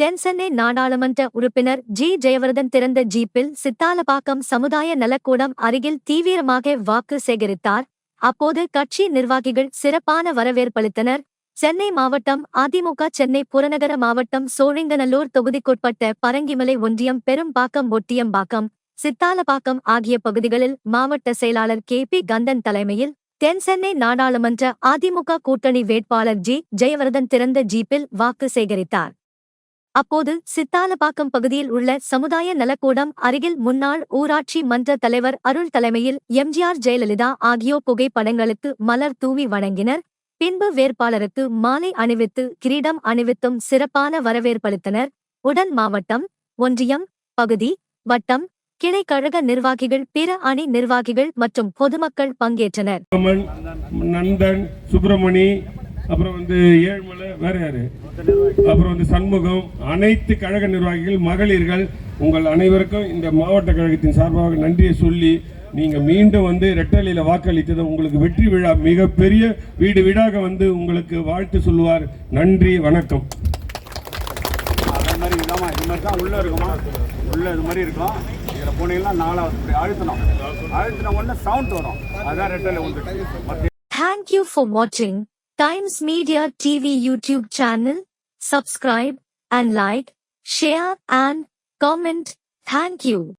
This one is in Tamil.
தென்சென்னை நாடாளுமன்ற உறுப்பினர் ஜி. ஜெயவர்தன் திறந்த ஜீப்பில் சித்தாலப்பாக்கம் சமுதாய நலக்கூடம் அருகில் தீவிரமாக வாக்கு சேகரித்தார். அப்போது கட்சி நிர்வாகிகள் சிறப்பான வரவேற்பளித்தனர். சென்னை மாவட்டம் அதிமுக சென்னை புறநகர மாவட்டம் சோழிங்கநல்லூர் தொகுதிக்குட்பட்ட பரங்கிமலை ஒன்றியம் பெரும்பாக்கம் ஒட்டியம்பாக்கம் சித்தாலப்பாக்கம் ஆகிய பகுதிகளில் மாவட்ட செயலாளர் கே. பி. கந்தன் தலைமையில் தென்சென்னை நாடாளுமன்ற அதிமுக கூட்டணி வேட்பாளர் ஜி. ஜெயவர்தன் திறந்த ஜீப்பில் வாக்கு சேகரித்தார். அப்போது சித்தாலப்பாக்கம் பகுதியில் உள்ள சமுதாய நலக்கூடம் அருகில் முன்னாள் ஊராட்சி மன்ற தலைவர் அருள் தலைமையில் எம்ஜிஆர் ஜெயலலிதா ஆகியோர் புகைப்படங்களுக்கு மலர் தூவி வணங்கினர். பின்பு வேட்பாளருக்கு மாலை அணிவித்து கிரீடம் அணிவித்தும் சிறப்பான வரவேற்பளித்தனர். உடன் மாவட்டம் ஒன்றியம் பகுதி வட்டம் கிளை கழக நிர்வாகிகள் பிற அணி நிர்வாகிகள் மற்றும் பொதுமக்கள் பங்கேற்றனர். நந்தன் சுப்பிரமணி அப்புறம் வந்து ஏழ்மலை வேற யாரு? அப்புறம் வந்து சண்முகம் அனைத்து கழக நிர்வாகிகள் மகளிர்கள் உங்கள் அனைவருக்கும் இந்த மாவட்ட கழகத்தின் சார்பாக நன்றியை சொல்லி நீங்க மீண்டும் வந்து ரெட்டலையில வாக்களித்தது உங்களுக்கு வெற்றி விழா மிகப்பெரிய வீடு வீடாக வந்து உங்களுக்கு வாழ்த்து சொல்லுவார். நன்றி வணக்கம். அதே மாதிரி இல்லாமல் இது மாதிரி தான் உள்ளே இருக்குமா? உள்ளே இது மாதிரி இருக்கும். இதில் போனீங்கன்னா நாலாவது இப்படி அழுத்தணும். அழுத்தின உடனே சவுண்ட் வரும். அதான் ரெட்டில் you for watching. Times Media TV YouTube channel. Subscribe and like, share and comment. Thank you.